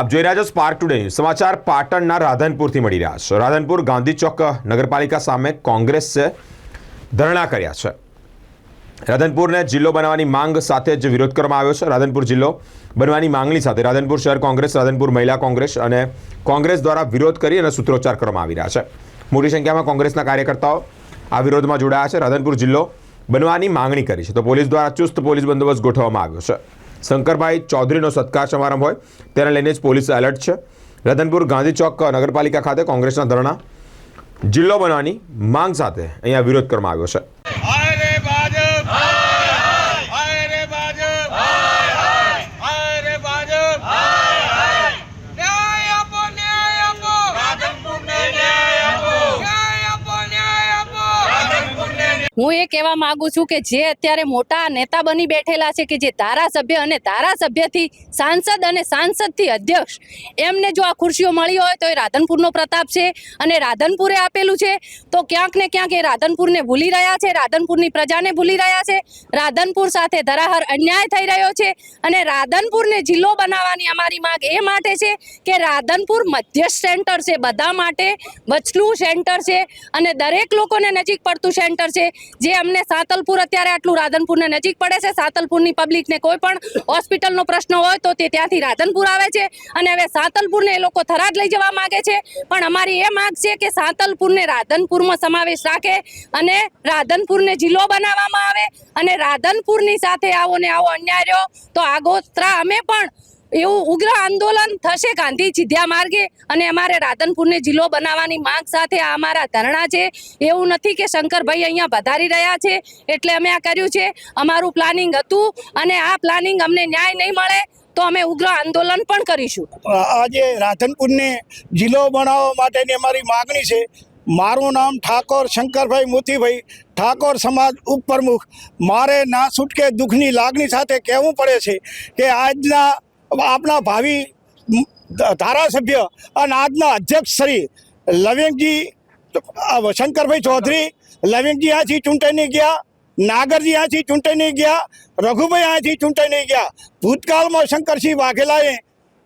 આપ જોઈ રહ્યા છો સ્પાર્ક ટુડે સમાચાર પાટણના રાધનપુરથી મળી રહ્યા છે. રાધનપુર ગાંધી ચોક નગરપાલિકા સામે કોંગ્રેસે ધરણા કર્યા છે. રાધનપુરને જિલ્લો બનાવવાની માંગ સાથે જ વિરોધ કરવામાં આવ્યો છે. રાધનપુર જિલ્લો બનવાની માંગણી સાથે રાધનપુર શહેર કોંગ્રેસ, રાધનપુર મહિલા કોંગ્રેસ અને કોંગ્રેસ દ્વારા વિરોધ કરી અને સૂત્રોચ્ચાર કરવામાં આવી રહ્યા છે. મોટી સંખ્યામાં કોંગ્રેસના કાર્યકર્તાઓ આ વિરોધમાં જોડાયા છે. રાધનપુર જિલ્લો બનવાની માંગણી કરી છે. તો પોલીસ દ્વારા ચુસ્ત પોલીસ બંદોબસ્ત ગોઠવવામાં આવ્યો છે. શંકરભાઈ ચૌધરીનો સત્કાર સમારંભ હોય, તેને લઈને જ પોલીસ એલર્ટ છે. રતનપુર ગાંધી ચોક નગરપાલિકા ખાતે કોંગ્રેસના ધરણા જિલ્લો બનવાની માંગ સાથે અહીંયા વિરોધ કરવામાં આવ્યો છે હાય રે ભાજપ હાય રે ભાજપ હાય રે ભાજપ ન્યાય આપો ન્યાય આપો રાધનપુરને ન્યાય આપો ન્યાય આપો ન્યાય આપો રાધનપુરને હું એ કહેવા માંગુ છું કે જે અત્યારે મોટા નેતા બની બેઠેલા છે કે જે ધારાસભ્ય અને ધારાસભ્યથી સાંસદ અને સાંસદથી અધ્યક્ષ, એમને જો આ ખુરશીઓ મળી હોય તો એ રાધનપુરનો પ્રતાપ છે અને રાધનપુરે આપેલું છે. તો ક્યાંક ને ક્યાંક એ રાધનપુરને ભૂલી રહ્યા છે, રાધનપુરની પ્રજાને ભૂલી રહ્યા છે. રાધનપુર સાથે ધરાહર અન્યાય થઈ રહ્યો છે અને રાધનપુરને જિલ્લો બનાવવાની અમારી માંગ એ માટે છે કે રાધનપુર મધ્યસ્થ સેન્ટર છે, બધા માટે વચલું સેન્ટર છે અને દરેક લોકોને નજીક પડતું સેન્ટર છે. જે અમને સાતલપુર અત્યારે આટલું રાધનપુરને નજીક પડે છે, સાતલપુરની પબ્લિકને કોઈ પણ હોસ્પિટલનો પ્રશ્ન હોય તો તે ત્યાંથી રાધનપુર આવે છે. અને હવે સાતલપુરને એ લોકો થરાદ લઈ જવા માગે છે. પણ અમારી એ માગ છે કે સાતલપુરને રાધનપુરમાં સમાવેશ રાખે અને રાધનપુરને જિલ્લો બનાવવામાં આવે અને રાધનપુરની સાથે આવો ને આવો અન્યાય રહ્યો તો આગોતરા અમે પણ એવું ઉગ્ર આંદોલન થશે ગાંધી ચિધ્યા માર્ગે અને અમારે રાધનપુરને જિલ્લો બનાવવાની માંગ સાથે આ અમારા ધરણા છે. એવું નથી કે શંકરભાઈ અહીંયા વધારી રહ્યા છે. એટલે અમે આ કર્યું છે. અમારું પ્લાનિંગ હતું અને આ પ્લાનિંગ અમને ન્યાય નહીં મળે તો અમે ઉગ્ર આંદોલન પણ કરીશું. આજે રાધનપુરને જિલ્લો બનાવવા માટેની અમારી માગણી છે. મારું નામ ઠાકોર શંકરભાઈ મોતીભાઈ. ઠાકોર સમાજ ઉપપ્રમુખ. મારે ના છૂટકે દુઃખની લાગણી સાથે કહેવું પડે છે કે આજના આપણા ભાવિ ધારાસભ્ય અને આજના અધ્યક્ષ શ્રી લવિંગજી શંકરભાઈ ચૌધરી, લવિંગજી આથી ચૂંટાઈને ગયા, નાગરજી આથી ચૂંટણી ગયા, રઘુભાઈ આથી ચૂંટણી ગયા. ભૂતકાળમાં શંકરસિંહ વાઘેલાએ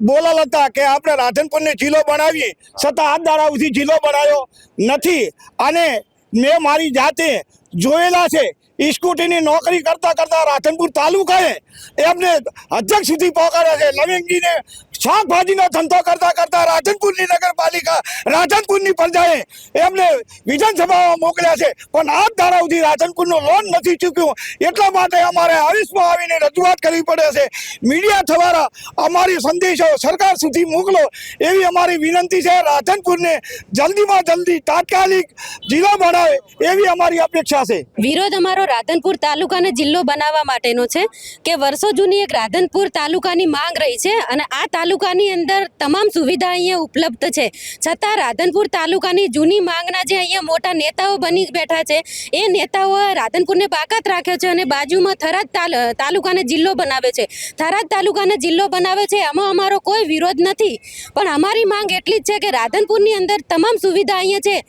બોલાલ હતા કે આપણે રાધનપુરને જિલ્લો બનાવીએ, છતાં આ દાડા સુધી જિલ્લો બનાવ્યો નથી. અને મેં મારી જાતે જોયેલા છે સ્કૂટીની નોકરી કરતા કરતા રાધનપુર તાલુકાએ એમને અધ્યક્ષ સુધી પહોંચાડ્યા છે. લવિંગજીને શાકભાજીનો ધંધો કરતા કરતા રાધનપુરની નગરપાલિકા રાધનપુરની પ્રજાએ એમને વિધાનસભામાં મોકલ્યા છે. પણ આજ ધારા સુધી રાધનપુરનો લોન નથી ચૂક્યું. એટલા માટે અમારે આવીશમાં આવીને રજૂઆત કરવી પડે છે. મીડિયા દ્વારા અમારી સંદેશો સરકાર સુધી મોકલો એવી અમારી વિનંતી છે. રાધનપુરને જલ્દીમાં જલ્દી તાત્કાલિક જિલ્લો બનાવે એવી અમારી અપેક્ષા છે. વિરોધ અમારો રાધનપુર તાલુકાને જિલ્લો બનાવવા માટેનો છે કે વર્ષો જૂની એક રાધનપુર તાલુકાની માંગ રહી છે અને આ તાલુકાની અંદર તમામ સુવિધા અહીંયા ઉપલબ્ધ છે. છતાં રાધનપુર તાલુકાની જૂની માંગના જે અહીંયા મોટા નેતાઓ બની બેઠા છે, એ નેતાઓ રાધનપુરને બાકાત રાખ્યો છે અને બાજુમાં થરાદ તાલ- તાલુકાને જિલ્લો બનાવે છે. થરાદ તાલુકાને જિલ્લો બનાવે છે, એમાં અમારો કોઈ વિરોધ નથી. પણ અમારી માંગ એટલી જ છે કે રાધનપુરની અંદર તમામ સુવિધા અહીંયા છે.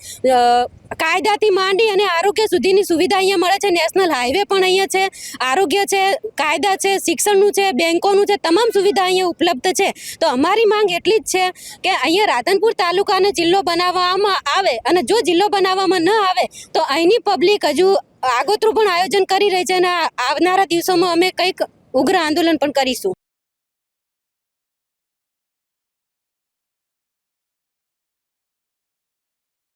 કાયદાથી માંડી અને આરોગ્ય સુધીની સુવિધા અહીંયા મળે છે. નેશનલ હાઈવે પણ અહીંયા છે. આરોગ્ય છે, કાયદા છે, શિક્ષણનું છે, બેંકોનું છે, તમામ સુવિધા અહીંયા ઉપલબ્ધ છે. તો અમારી માંગ એટલી જ છે કે અહીંયા રાધનપુર તાલુકાને જિલ્લો બનાવવામાં આવે અને જો જિલ્લો બનાવવામાં ન આવે તો અહીંની પબ્લિક હજુ આગોતરું પણ આયોજન કરી રહી છે અને આવનારા દિવસોમાં અમે કંઈક ઉગ્ર આંદોલન પણ કરીશું.